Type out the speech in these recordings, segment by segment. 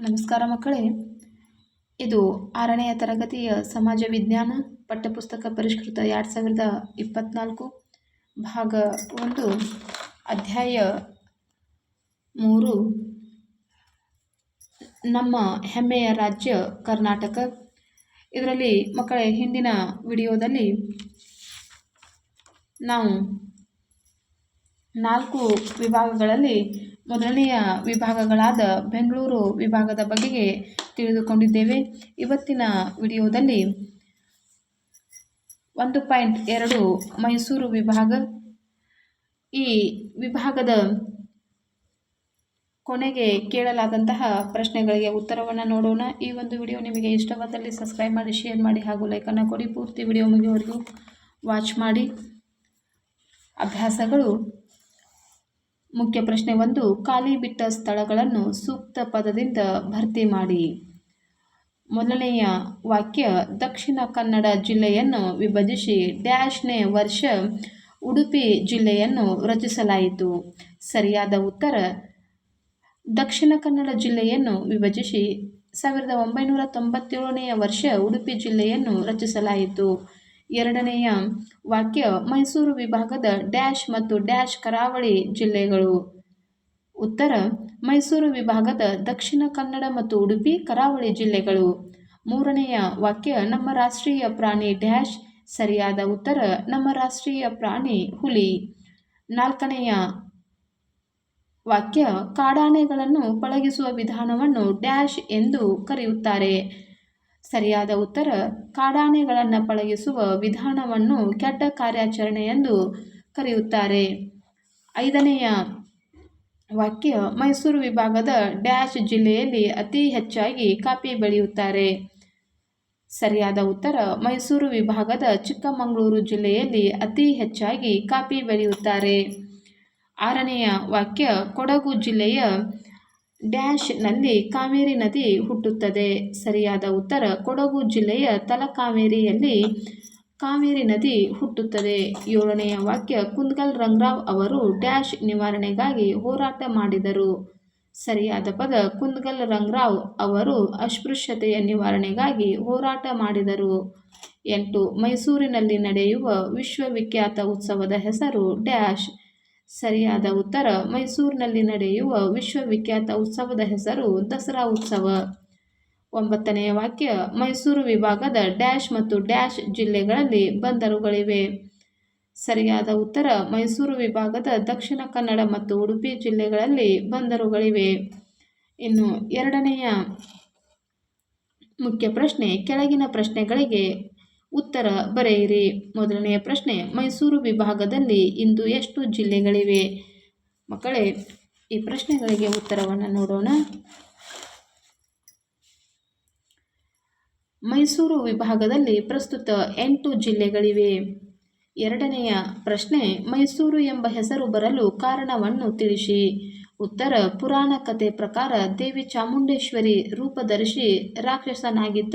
ನಮಸ್ಕಾರ ಮಕ್ಕಳೇ. ಇದು ಆರನೆಯ ತರಗತಿಯ ಸಮಾಜ ವಿಜ್ಞಾನ ಪಠ್ಯಪುಸ್ತಕ ಪರಿಷ್ಕೃತ ಎರಡು ಸಾವಿರದ ಇಪ್ಪತ್ತ್ನಾಲ್ಕು ಭಾಗ ಒಂದು, ಅಧ್ಯಾಯ ಮೂರು. ನಮ್ಮ ಹೆಮ್ಮೆಯ ರಾಜ್ಯ ಕರ್ನಾಟಕ. ಇದರಲ್ಲಿ ಮಕ್ಕಳೇ, ಹಿಂದಿನ ವಿಡಿಯೋದಲ್ಲಿ ನಾವು ನಾಲ್ಕು ವಿಭಾಗಗಳಲ್ಲಿ ಮೊದಲನೆಯ ವಿಭಾಗಗಳಾದ ಬೆಂಗಳೂರು ವಿಭಾಗದ ಬಗೆಗೆ ತಿಳಿದುಕೊಂಡಿದ್ದೇವೆ. ಇವತ್ತಿನ ವಿಡಿಯೋದಲ್ಲಿ ಒಂದು ಪಾಯಿಂಟ್ ಎರಡು ಮೈಸೂರು ವಿಭಾಗ. ಈ ವಿಭಾಗದ ಕೊನೆಗೆ ಕೇಳಲಾದಂತಹ ಪ್ರಶ್ನೆಗಳಿಗೆ ಉತ್ತರವನ್ನು ನೋಡೋಣ. ಈ ಒಂದು ವಿಡಿಯೋ ನಿಮಗೆ ಇಷ್ಟವಾದಲ್ಲಿ ಸಬ್ಸ್ಕ್ರೈಬ್ ಮಾಡಿ, ಶೇರ್ ಮಾಡಿ ಹಾಗೂ ಲೈಕನ್ನು ಕೊಡಿ. ಪೂರ್ತಿ ವಿಡಿಯೋ ಮುಗಿಯುವವರೆಗೂ ವಾಚ್ ಮಾಡಿ. ಅಭ್ಯಾಸಗಳು ಮುಖ್ಯ ಪ್ರಶ್ನೆ ಒಂದು, ಖಾಲಿ ಬಿಟ್ಟ ಸ್ಥಳಗಳನ್ನು ಸೂಕ್ತ ಪದದಿಂದ ಭರ್ತಿ ಮಾಡಿ. ಮೊದಲನೆಯ ವಾಕ್ಯ, ದಕ್ಷಿಣ ಕನ್ನಡ ಜಿಲ್ಲೆಯನ್ನು ವಿಭಜಿಸಿ ಡ್ಯಾಶ್ನೇ ವರ್ಷ ಉಡುಪಿ ಜಿಲ್ಲೆಯನ್ನು ರಚಿಸಲಾಯಿತು. ಸರಿಯಾದ ಉತ್ತರ, ದಕ್ಷಿಣ ಕನ್ನಡ ಜಿಲ್ಲೆಯನ್ನು ವಿಭಜಿಸಿ ಸಾವಿರದ ಒಂಬೈನೂರ ತೊಂಬತ್ತೇಳನೆಯ ವರ್ಷ ಉಡುಪಿ ಜಿಲ್ಲೆಯನ್ನು ರಚಿಸಲಾಯಿತು. ಎರಡನೆಯ ವಾಕ್ಯ ಮೈಸೂರು ವಿಭಾಗದ ಡ್ಯಾಶ್ ಮತ್ತು ಡ್ಯಾಶ್ ಕರಾವಳಿ ಜಿಲ್ಲೆಗಳು. ಉತ್ತರ, ಮೈಸೂರು ವಿಭಾಗದ ದಕ್ಷಿಣ ಕನ್ನಡ ಮತ್ತು ಉಡುಪಿ ಕರಾವಳಿ ಜಿಲ್ಲೆಗಳು. ಮೂರನೆಯ ವಾಕ್ಯ, ನಮ್ಮ ರಾಷ್ಟ್ರೀಯ ಪ್ರಾಣಿ ಡ್ಯಾಶ್. ಸರಿಯಾದ ಉತ್ತರ, ನಮ್ಮ ರಾಷ್ಟ್ರೀಯ ಪ್ರಾಣಿ ಹುಲಿ. ನಾಲ್ಕನೆಯ ವಾಕ್ಯ, ಕಾಡಾನೆಗಳನ್ನು ಪಳಗಿಸುವ ವಿಧಾನವನ್ನು ಡ್ಯಾಶ್ ಎಂದು ಕರೆಯುತ್ತಾರೆ. ಸರಿಯಾದ ಉತ್ತರ, ಕಾಡಾನೆಗಳನ್ನು ಪಳಗಿಸುವ ವಿಧಾನವನ್ನು ಕೆಟ್ಟ ಕಾರ್ಯಾಚರಣೆ ಎಂದು ಕರೆಯುತ್ತಾರೆ. ಐದನೆಯ ವಾಕ್ಯ, ಮೈಸೂರು ವಿಭಾಗದ ಡ್ಯಾಶ್ ಜಿಲ್ಲೆಯಲ್ಲಿ ಅತಿ ಹೆಚ್ಚಾಗಿ ಕಾಫಿ ಬೆಳೆಯುತ್ತಾರೆ. ಸರಿಯಾದ ಉತ್ತರ, ಮೈಸೂರು ವಿಭಾಗದ ಚಿಕ್ಕಮಗಳೂರು ಜಿಲ್ಲೆಯಲ್ಲಿ ಅತಿ ಹೆಚ್ಚಾಗಿ ಕಾಫಿ ಬೆಳೆಯುತ್ತಾರೆ. ಆರನೆಯ ವಾಕ್ಯ, ಕೊಡಗು ಜಿಲ್ಲೆಯ ಡ್ಯಾಶ್ನಲ್ಲಿ ಕಾವೇರಿ ನದಿ ಹುಟ್ಟುತ್ತದೆ. ಸರಿಯಾದ ಉತ್ತರ ಕೊಡಗು ಜಿಲ್ಲೆಯ ತಲಕಾವೇರಿಯಲ್ಲಿ ಕಾವೇರಿ ನದಿ ಹುಟ್ಟುತ್ತದೆ. ಏಳನೆಯ ವಾಕ್ಯ ಕುಂದಗಲ್ ರಂಗರಾವ್ ಅವರು ಡ್ಯಾಶ್ ನಿವಾರಣೆಗಾಗಿ ಹೋರಾಟ ಮಾಡಿದರು. ಸರಿಯಾದ ಪದ ಕುಂದಗಲ್ ರಂಗರಾವ್ ಅವರು ಅಸ್ಪೃಶ್ಯತೆಯ ನಿವಾರಣೆಗಾಗಿ ಹೋರಾಟ ಮಾಡಿದರು. ಎಂಟು ಮೈಸೂರಿನಲ್ಲಿ ನಡೆಯುವ ವಿಶ್ವವಿಖ್ಯಾತ ಉತ್ಸವದ ಹೆಸರು ಡ್ಯಾಶ್. ಸರಿಯಾದ ಉತ್ತರ, ಮೈಸೂರಿನಲ್ಲಿ ನಡೆಯುವ ವಿಶ್ವವಿಖ್ಯಾತ ಉತ್ಸವದ ಹೆಸರು ದಸರಾ ಉತ್ಸವ. ಒಂಬತ್ತನೆಯ ವಾಕ್ಯ, ಮೈಸೂರು ವಿಭಾಗದ ಡ್ಯಾಶ್ ಮತ್ತು ಡ್ಯಾಶ್ ಜಿಲ್ಲೆಗಳಲ್ಲಿ ಬಂದರುಗಳಿವೆ. ಸರಿಯಾದ ಉತ್ತರ, ಮೈಸೂರು ವಿಭಾಗದ ದಕ್ಷಿಣ ಕನ್ನಡ ಮತ್ತು ಉಡುಪಿ ಜಿಲ್ಲೆಗಳಲ್ಲಿ ಬಂದರುಗಳಿವೆ. ಇನ್ನು ಎರಡನೆಯ ಮುಖ್ಯ ಪ್ರಶ್ನೆ, ಕೆಳಗಿನ ಪ್ರಶ್ನೆಗಳಿಗೆ ಉತ್ತರ ಬರೆಯಿರಿ. ಮೊದಲನೆಯ ಪ್ರಶ್ನೆ, ಮೈಸೂರು ವಿಭಾಗದಲ್ಲಿ ಇಂದು ಎಷ್ಟು ಜಿಲ್ಲೆಗಳಿವೆ? ಮಕ್ಕಳೇ, ಈ ಪ್ರಶ್ನೆಗಳಿಗೆ ಉತ್ತರವನ್ನು ನೋಡೋಣ. ಮೈಸೂರು ವಿಭಾಗದಲ್ಲಿ ಪ್ರಸ್ತುತ ಎಂಟು ಜಿಲ್ಲೆಗಳಿವೆ. ಎರಡನೆಯ ಪ್ರಶ್ನೆ, ಮೈಸೂರು ಎಂಬ ಹೆಸರು ಬರಲು ಕಾರಣವನ್ನು ತಿಳಿಸಿ. ಉತ್ತರ, ಪುರಾಣ ಕಥೆ ಪ್ರಕಾರ ದೇವಿ ಚಾಮುಂಡೇಶ್ವರಿ ರೂಪದರ್ಶಿ ರಾಕ್ಷಸನಾಗಿದ್ದ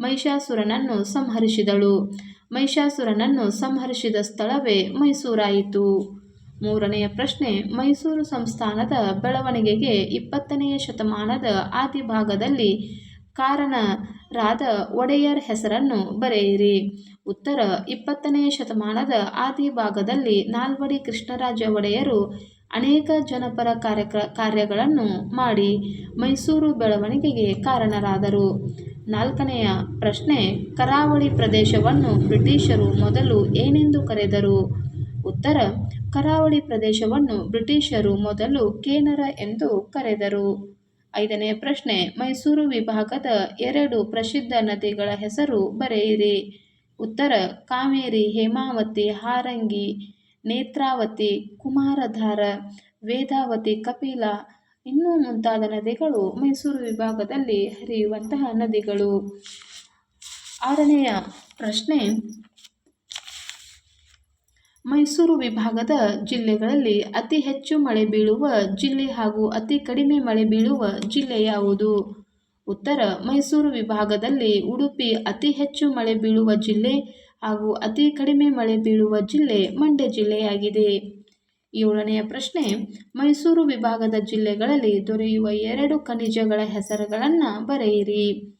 ಮಹಿಷಾಸುರನನ್ನು ಸಂಹರಿಸಿದಳು. ಮಹಿಷಾಸುರನನ್ನು ಸಂಹರಿಸಿದ ಸ್ಥಳವೇ ಮೈಸೂರಾಯಿತು. ಮೂರನೆಯ ಪ್ರಶ್ನೆ, ಮೈಸೂರು ಸಂಸ್ಥಾನದ ಬೆಳವಣಿಗೆಗೆ ಇಪ್ಪತ್ತನೆಯ ಶತಮಾನದ ಆದಿಭಾಗದಲ್ಲಿ ಕಾರಣರಾದ ಒಡೆಯರ್ ಹೆಸರನ್ನು ಬರೆಯಿರಿ. ಉತ್ತರ, ಇಪ್ಪತ್ತನೆಯ ಶತಮಾನದ ಆದಿಭಾಗದಲ್ಲಿ ನಾಲ್ವಡಿ ಕೃಷ್ಣರಾಜ ಒಡೆಯರು ಅನೇಕ ಜನಪರ ಕಾರ್ಯಕ್ರ, ಕಾರ್ಯಗಳನ್ನು ಮಾಡಿ ಮೈಸೂರು ಬೆಳವಣಿಗೆಗೆ ಕಾರಣರಾದರು. ನಾಲ್ಕನೆಯ ಪ್ರಶ್ನೆ, ಕರಾವಳಿ ಪ್ರದೇಶವನ್ನು ಬ್ರಿಟಿಷರು ಮೊದಲು ಏನೆಂದು ಕರೆದರು? ಉತ್ತರ, ಕರಾವಳಿ ಪ್ರದೇಶವನ್ನು ಬ್ರಿಟಿಷರು ಮೊದಲು ಕೇನರ ಎಂದು ಕರೆದರು. ಐದನೇ ಪ್ರಶ್ನೆ, ಮೈಸೂರು ವಿಭಾಗದ ಎರಡು ಪ್ರಸಿದ್ಧ ನದಿಗಳ ಹೆಸರು ಬರೆಯಿರಿ. ಉತ್ತರ, ಕಾವೇರಿ, ಹೇಮಾವತಿ, ಹಾರಂಗಿ, ನೇತ್ರಾವತಿ, ಕುಮಾರಧಾರ, ವೇದಾವತಿ, ಕಪಿಲ ಇನ್ನೂ ಮುಂತಾದ ನದಿಗಳು ಮೈಸೂರು ವಿಭಾಗದಲ್ಲಿ ಹರಿಯುವಂತಹ ನದಿಗಳು. ಆರನೆಯ ಪ್ರಶ್ನೆ, ಮೈಸೂರು ವಿಭಾಗದ ಜಿಲ್ಲೆಗಳಲ್ಲಿ ಅತಿ ಹೆಚ್ಚು ಮಳೆ ಬೀಳುವ ಜಿಲ್ಲೆ ಹಾಗೂ ಅತಿ ಕಡಿಮೆ ಮಳೆ ಬೀಳುವ ಜಿಲ್ಲೆ ಯಾವುದು? ಉತ್ತರ, ಮೈಸೂರು ವಿಭಾಗದಲ್ಲಿ ಉಡುಪಿ ಅತಿ ಹೆಚ್ಚು ಮಳೆ ಬೀಳುವ ಜಿಲ್ಲೆ ಹಾಗೂ ಅತಿ ಕಡಿಮೆ ಮಳೆ ಬೀಳುವ ಜಿಲ್ಲೆ ಮಂಡ್ಯ ಜಿಲ್ಲೆಯಾಗಿದೆ. ಏಳನೆಯ ಪ್ರಶ್ನೆ, ಮೈಸೂರು ವಿಭಾಗದ ಜಿಲ್ಲೆಗಳಲ್ಲಿ ದೊರೆಯುವ ಎರಡು ಖನಿಜಗಳ ಹೆಸರುಗಳನ್ನು ಬರೆಯಿರಿ.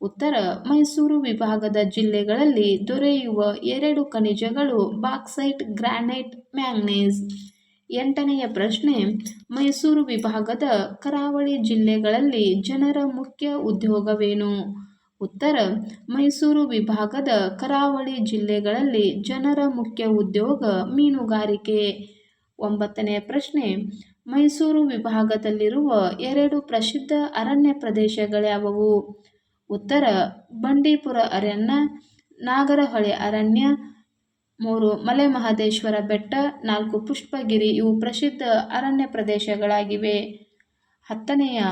ಉತ್ತರ, ಮೈಸೂರು ವಿಭಾಗದ ಜಿಲ್ಲೆಗಳಲ್ಲಿ ದೊರೆಯುವ ಎರಡು ಖನಿಜಗಳು ಬಾಕ್ಸೈಟ್ ಗ್ರಾನೈಟ್ ಮ್ಯಾಂಗ್ನೀಸ್. ಎಂಟನೆಯ ಪ್ರಶ್ನೆ, ಮೈಸೂರು ವಿಭಾಗದ ಕರಾವಳಿ ಜಿಲ್ಲೆಗಳಲ್ಲಿ ಜನರ ಮುಖ್ಯ ಉದ್ಯೋಗವೇನು? ಉತ್ತರ, ಮೈಸೂರು ವಿಭಾಗದ ಕರಾವಳಿ ಜಿಲ್ಲೆಗಳಲ್ಲಿ ಜನರ ಮುಖ್ಯ ಉದ್ಯೋಗ ಮೀನುಗಾರಿಕೆ. ಒಂಬತ್ತನೆಯ ಪ್ರಶ್ನೆ, ಮೈಸೂರು ವಿಭಾಗದಲ್ಲಿರುವ ಎರಡು ಪ್ರಸಿದ್ಧ ಅರಣ್ಯ ಪ್ರದೇಶಗಳ್ಯಾವುವು? ಉತ್ತರ, ಬಂಡೀಪುರ ಅರಣ್ಯ, ನಾಗರಹೊಳೆ ಅರಣ್ಯ, ಮೂರು ಮಲೆ ಮಹದೇಶ್ವರ ಬೆಟ್ಟ, ನಾಲ್ಕು, ಪುಷ್ಪಗಿರಿ, ಇವು ಪ್ರಸಿದ್ಧ ಅರಣ್ಯ ಪ್ರದೇಶಗಳಾಗಿವೆ. ಹತ್ತನೆಯ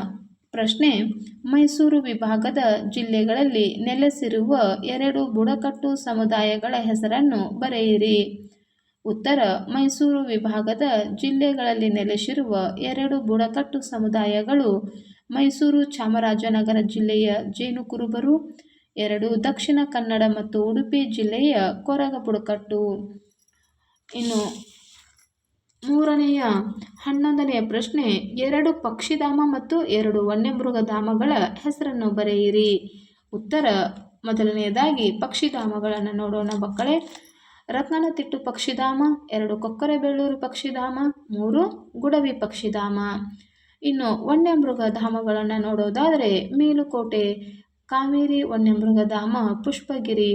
ಪ್ರಶ್ನೆ, ಮೈಸೂರು ವಿಭಾಗದ ಜಿಲ್ಲೆಗಳಲ್ಲಿ ನೆಲೆಸಿರುವ ಎರಡು ಬುಡಕಟ್ಟು ಸಮುದಾಯಗಳ ಹೆಸರನ್ನು ಬರೆಯಿರಿ. ಉತ್ತರ ಮೈಸೂರು ವಿಭಾಗದ ಜಿಲ್ಲೆಗಳಲ್ಲಿ ನೆಲೆಸಿರುವ ಎರಡು ಬುಡಕಟ್ಟು ಸಮುದಾಯಗಳು ಮೈಸೂರು ಚಾಮರಾಜನಗರ ಜಿಲ್ಲೆಯ ಜೇನು ಕುರುಬರು ಎರಡು ದಕ್ಷಿಣ ಕನ್ನಡ ಮತ್ತು ಉಡುಪಿ ಜಿಲ್ಲೆಯ ಕೊರಗ ಬುಡಕಟ್ಟು. ಇನ್ನು ಮೂರನೆಯ, ಹನ್ನೊಂದನೆಯ ಪ್ರಶ್ನೆ, ಎರಡು ಪಕ್ಷಿಧಾಮ ಮತ್ತು ಎರಡು ವನ್ಯಮೃಗಧಾಮಗಳ ಹೆಸರನ್ನು ಬರೆಯಿರಿ. ಉತ್ತರ, ಮೊದಲನೆಯದಾಗಿ ಪಕ್ಷಿಧಾಮಗಳನ್ನು ನೋಡೋಣ ಮಕ್ಕಳೇ. ರತ್ನನತಿಟ್ಟು ಪಕ್ಷಿಧಾಮ, ಎರಡು ಕೊಕ್ಕರೆಬೆಳ್ಳೂರು ಪಕ್ಷಿಧಾಮ, ಮೂರು ಗುಡವಿ ಪಕ್ಷಿಧಾಮ. ಇನ್ನು ವನ್ಯಮೃಗಧಾಮಗಳನ್ನು ನೋಡೋದಾದರೆ ಮೇಲುಕೋಟೆ, ಕಾವೇರಿ ವನ್ಯಮೃಗಧಾಮ ಪುಷ್ಪಗಿರಿ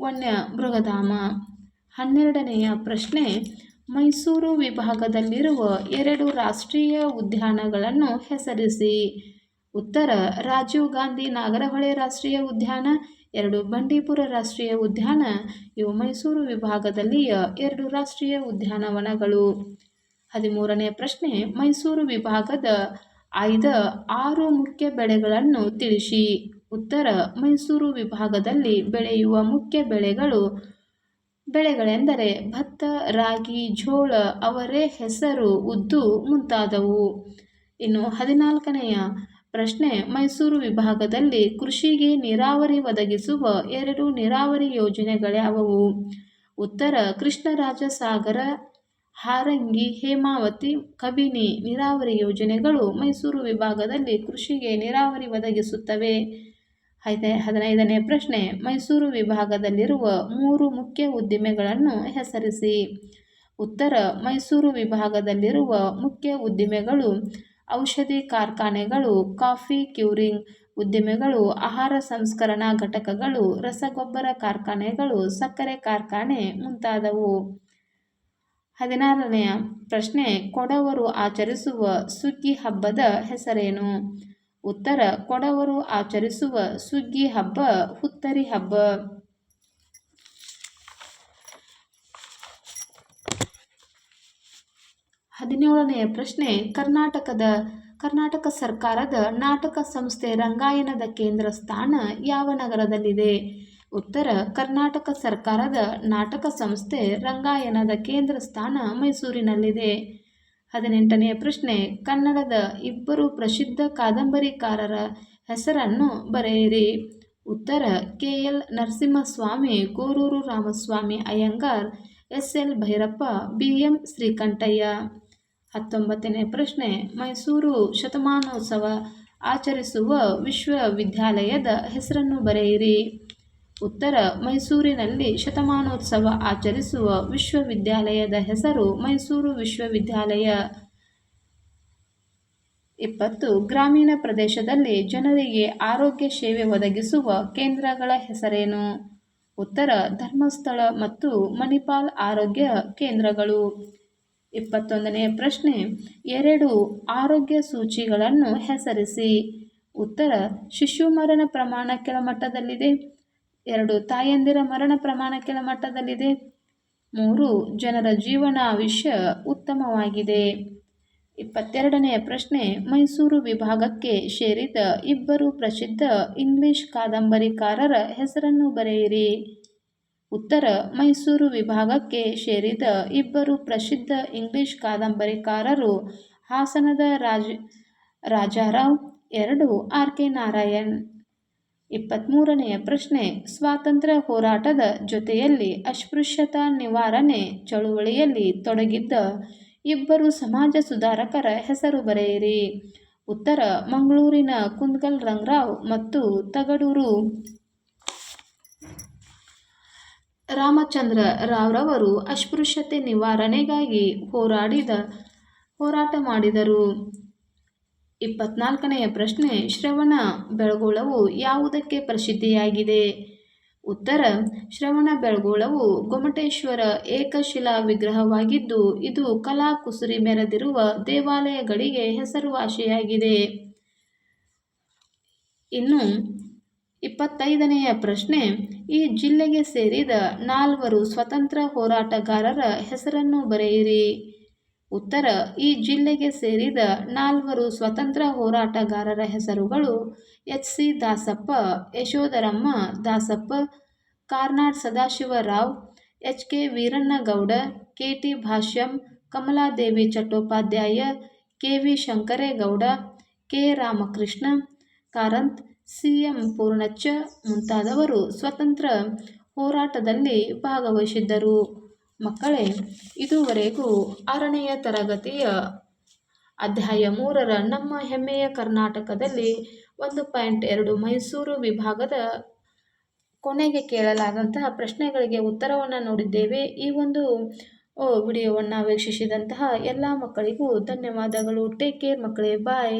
ವನ್ಯಮೃಗಧಾಮ ಹನ್ನೆರಡನೆಯ ಪ್ರಶ್ನೆ, ಮೈಸೂರು ವಿಭಾಗದಲ್ಲಿರುವ ಎರಡು ರಾಷ್ಟ್ರೀಯ ಉದ್ಯಾನಗಳನ್ನು ಹೆಸರಿಸಿ. ಉತ್ತರ, ರಾಜೀವ್ ಗಾಂಧಿ ನಾಗರಹೊಳೆ ರಾಷ್ಟ್ರೀಯ ಉದ್ಯಾನ ಎರಡು ಬಂಡೀಪುರ ರಾಷ್ಟ್ರೀಯ ಉದ್ಯಾನ, ಇವು ಮೈಸೂರು ವಿಭಾಗದಲ್ಲಿಯ ಎರಡು ರಾಷ್ಟ್ರೀಯ ಉದ್ಯಾನವನಗಳು. ಹದಿಮೂರನೇ ಪ್ರಶ್ನೆ, ಮೈಸೂರು ವಿಭಾಗದ ಆಯ್ದ ಆರು ಮುಖ್ಯ ಬೆಳೆಗಳನ್ನು ತಿಳಿಸಿ. ಉತ್ತರ, ಮೈಸೂರು ವಿಭಾಗದಲ್ಲಿ ಬೆಳೆಯುವ ಮುಖ್ಯ ಬೆಳೆಗಳು ಬೆಳೆಗಳೆಂದರೆ ಭತ್ತ, ರಾಗಿ, ಜೋಳ, ಅವರೆ, ಹೆಸರು, ಉದ್ದು ಮುಂತಾದವು. ಇನ್ನು ಹದಿನಾಲ್ಕನೆಯ ಪ್ರಶ್ನೆ, ಮೈಸೂರು ವಿಭಾಗದಲ್ಲಿ ಕೃಷಿಗೆ ನೀರಾವರಿ ಒದಗಿಸುವ ಎರಡು ನೀರಾವರಿ ಯೋಜನೆಗಳ್ಯಾವುವು ಉತ್ತರ ಕೃಷ್ಣರಾಜಸಾಗರ ಹಾರಂಗಿ, ಹೇಮಾವತಿ, ಕಬಿನಿ ನೀರಾವರಿ ಯೋಜನೆಗಳು ಮೈಸೂರು ವಿಭಾಗದಲ್ಲಿ ಕೃಷಿಗೆ ನೀರಾವರಿ ಒದಗಿಸುತ್ತವೆ. ಐದೇ ಹದಿನೈದನೇ ಪ್ರಶ್ನೆ, ಮೈಸೂರು ವಿಭಾಗದಲ್ಲಿರುವ ಮೂರು ಮುಖ್ಯ ಉದ್ದಿಮೆಗಳನ್ನು ಹೆಸರಿಸಿ. ಉತ್ತರ, ಮೈಸೂರು ವಿಭಾಗದಲ್ಲಿರುವ ಮುಖ್ಯ ಉದ್ದಿಮೆಗಳು ಔಷಧಿ ಕಾರ್ಖಾನೆಗಳು, ಕಾಫಿ ಕ್ಯೂರಿಂಗ್ ಉದ್ದಿಮೆಗಳು, ಆಹಾರ ಸಂಸ್ಕರಣಾ ಘಟಕಗಳು, ರಸಗೊಬ್ಬರ ಕಾರ್ಖಾನೆಗಳು, ಸಕ್ಕರೆ ಕಾರ್ಖಾನೆ ಮುಂತಾದವು. ಹದಿನಾರನೆಯ ಪ್ರಶ್ನೆ, ಕೊಡವರು ಆಚರಿಸುವ ಸುಗ್ಗಿ ಹಬ್ಬದ ಹೆಸರೇನು? ಉತ್ತರ, ಕೊಡವರು ಆಚರಿಸುವ ಸುಗ್ಗಿ ಹಬ್ಬ ಹುತ್ತರಿ ಹಬ್ಬ. ಹದಿನೇಳನೆಯ ಪ್ರಶ್ನೆ, ಕರ್ನಾಟಕದ, ಕರ್ನಾಟಕ ಸರ್ಕಾರದ ನಾಟಕ ಸಂಸ್ಥೆ ರಂಗಾಯಣದ ಕೇಂದ್ರ ಸ್ಥಾನ ಯಾವ ನಗರದಲ್ಲಿದೆ? ಉತ್ತರ, ಕರ್ನಾಟಕ ಸರ್ಕಾರದ ನಾಟಕ ಸಂಸ್ಥೆ ರಂಗಾಯಣದ ಕೇಂದ್ರ ಸ್ಥಾನ ಮೈಸೂರಿನಲ್ಲಿದೆ. ಹದಿನೆಂಟನೆಯ ಪ್ರಶ್ನೆ, ಕನ್ನಡದ ಇಬ್ಬರು ಪ್ರಸಿದ್ಧ ಕಾದಂಬರಿಕಾರರ ಹೆಸರನ್ನು ಬರೆಯಿರಿ. ಉತ್ತರ, K. L. Narasimhaswamy, Korur Ramaswamy, Iyengar, S. L. Bhyrappa, B. M. Srikantaiah. ಹತ್ತೊಂಬತ್ತನೇ ಪ್ರಶ್ನೆ, ಮೈಸೂರು ಶತಮಾನೋತ್ಸವ ಆಚರಿಸುವ ವಿಶ್ವವಿದ್ಯಾಲಯದ ಹೆಸರನ್ನು ಬರೆಯಿರಿ. ಉತ್ತರ, ಮೈಸೂರಿನಲ್ಲಿ ಶತಮಾನೋತ್ಸವ ಆಚರಿಸುವ ವಿಶ್ವವಿದ್ಯಾಲಯದ ಹೆಸರು ಮೈಸೂರು ವಿಶ್ವವಿದ್ಯಾಲಯ. ಇಪ್ಪತ್ತು, ಗ್ರಾಮೀಣ ಪ್ರದೇಶದಲ್ಲಿ ಜನರಿಗೆ ಆರೋಗ್ಯ ಸೇವೆ ಒದಗಿಸುವ ಕೇಂದ್ರಗಳ ಹೆಸರೇನು? ಉತ್ತರ, ಧರ್ಮಸ್ಥಳ ಮತ್ತು ಮಣಿಪಾಲ್ ಆರೋಗ್ಯ ಕೇಂದ್ರಗಳು. ಇಪ್ಪತ್ತೊಂದನೆಯ ಪ್ರಶ್ನೆ, ಎರಡು ಆರೋಗ್ಯ ಸೂಚಿಗಳನ್ನು ಹೆಸರಿಸಿ. ಉತ್ತರ, ಶಿಶು ಮರಣ ಪ್ರಮಾಣ ಕೆಳಮಟ್ಟದಲ್ಲಿದೆ. ಎರಡು, ತಾಯಂದಿರ ಮರಣ ಪ್ರಮಾಣ ಕೆಳಮಟ್ಟದಲ್ಲಿದೆ. ಮೂರು, ಜನರ ಜೀವನ ಜೀವನಾವಿಷ್ಯ ಉತ್ತಮವಾಗಿದೆ. ಇಪ್ಪತ್ತೆರಡನೆಯ ಪ್ರಶ್ನೆ, ಮೈಸೂರು ವಿಭಾಗಕ್ಕೆ ಸೇರಿದ ಇಬ್ಬರು ಪ್ರಸಿದ್ಧ ಇಂಗ್ಲಿಷ್ ಕಾದಂಬರಿಕಾರರ ಹೆಸರನ್ನು ಬರೆಯಿರಿ. ಉತ್ತರ ಮೈಸೂರು ವಿಭಾಗಕ್ಕೆ ಸೇರಿದ ಇಬ್ಬರು ಪ್ರಸಿದ್ಧ ಇಂಗ್ಲಿಷ್ ಕಾದಂಬರಿಕಾರರು ಹಾಸನದ ರಾಜ, ರಾಜಾರಾವ್, ಎರಡು ಆರ್ ಕೆ ನಾರಾಯಣ್. ಇಪ್ಪತ್ತ್ಮೂರನೆಯ ಪ್ರಶ್ನೆ, ಸ್ವಾತಂತ್ರ್ಯ ಹೋರಾಟದ ಜೊತೆಯಲ್ಲಿ ಅಸ್ಪೃಶ್ಯತಾ ನಿವಾರಣೆ ಚಳುವಳಿಯಲ್ಲಿ ತೊಡಗಿದ್ದ ಇಬ್ಬರು ಸಮಾಜ ಸುಧಾರಕರ ಹೆಸರು ಬರೆಯಿರಿ. ಉತ್ತರ, ಮಂಗಳೂರಿನ ಕುಂದಗಲ್ ರಂಗರಾವ್ ಮತ್ತು ತಗಡೂರು ರಾಮಚಂದ್ರ ರಾವ್ರವರು ಅಸ್ಪೃಶ್ಯತೆ ನಿವಾರಣೆಗಾಗಿ ಹೋರಾಡಿದ, ಹೋರಾಟ ಮಾಡಿದರು. ಇಪ್ಪತ್ನಾಲ್ಕನೆಯ ಪ್ರಶ್ನೆ, ಶ್ರವಣ ಬೆಳಗೊಳವು ಯಾವುದಕ್ಕೆ ಪ್ರಸಿದ್ಧಿಯಾಗಿದೆ? ಉತ್ತರ, ಶ್ರವಣ ಬೆಳಗೊಳವು ಗೊಮಟೇಶ್ವರ ಏಕಶಿಲಾ ವಿಗ್ರಹವಾಗಿದ್ದು, ಇದು ಕಲಾ ಕುಸುರಿ ಮೆರೆದಿರುವ ದೇವಾಲಯಗಳಿಗೆ ಹೆಸರುವಾಸಿಯಾಗಿದೆ. ಇನ್ನು ಇಪ್ಪತ್ತೈದನೆಯ ಪ್ರಶ್ನೆ, ಈ ಜಿಲ್ಲೆಗೆ ಸೇರಿದ ನಾಲ್ವರು ಸ್ವತಂತ್ರ ಹೋರಾಟಗಾರರ ಹೆಸರನ್ನು ಬರೆಯಿರಿ. ಉತ್ತರ, ಈ ಜಿಲ್ಲೆಗೆ ಸೇರಿದ ನಾಲ್ವರು ಸ್ವತಂತ್ರ ಹೋರಾಟಗಾರರ ಹೆಸರುಗಳು H C Dasappa, Yashodharamma Dasappa, Karnad Sadashivarao H K Veeranna Gowda K T Bhashyam, Kamaladevi Chattopadhyay K V Shankaregowda, K. Ramakrishna, Karanth C M Poonacha ಮುಂತಾದವರು ಸ್ವತಂತ್ರ ಹೋರಾಟದಲ್ಲಿ ಭಾಗವಹಿಸಿದ್ದರು. ಮಕ್ಕಳೇ, ಇದುವರೆಗೂ ಆರನೆಯ ತರಗತಿಯ ಅಧ್ಯಾಯ ಮೂರರ ನಮ್ಮ ಹೆಮ್ಮೆಯ ಕರ್ನಾಟಕದಲ್ಲಿ ಒಂದು ಪಾಯಿಂಟ್ ಎರಡು ಮೈಸೂರು ವಿಭಾಗದ ಕೊನೆಗೆ ಕೇಳಲಾದಂತಹ ಪ್ರಶ್ನೆಗಳಿಗೆ ಉತ್ತರವನ್ನು ನೋಡಿದ್ದೇವೆ. ಈ ಒಂದು ವಿಡಿಯೋವನ್ನು ವೀಕ್ಷಿಸಿದಂತಹ ಎಲ್ಲ ಮಕ್ಕಳಿಗೂ ಧನ್ಯವಾದಗಳು. ಟೇಕ್ ಕೇರ್ ಮಕ್ಕಳೇ. ಬಾಯ್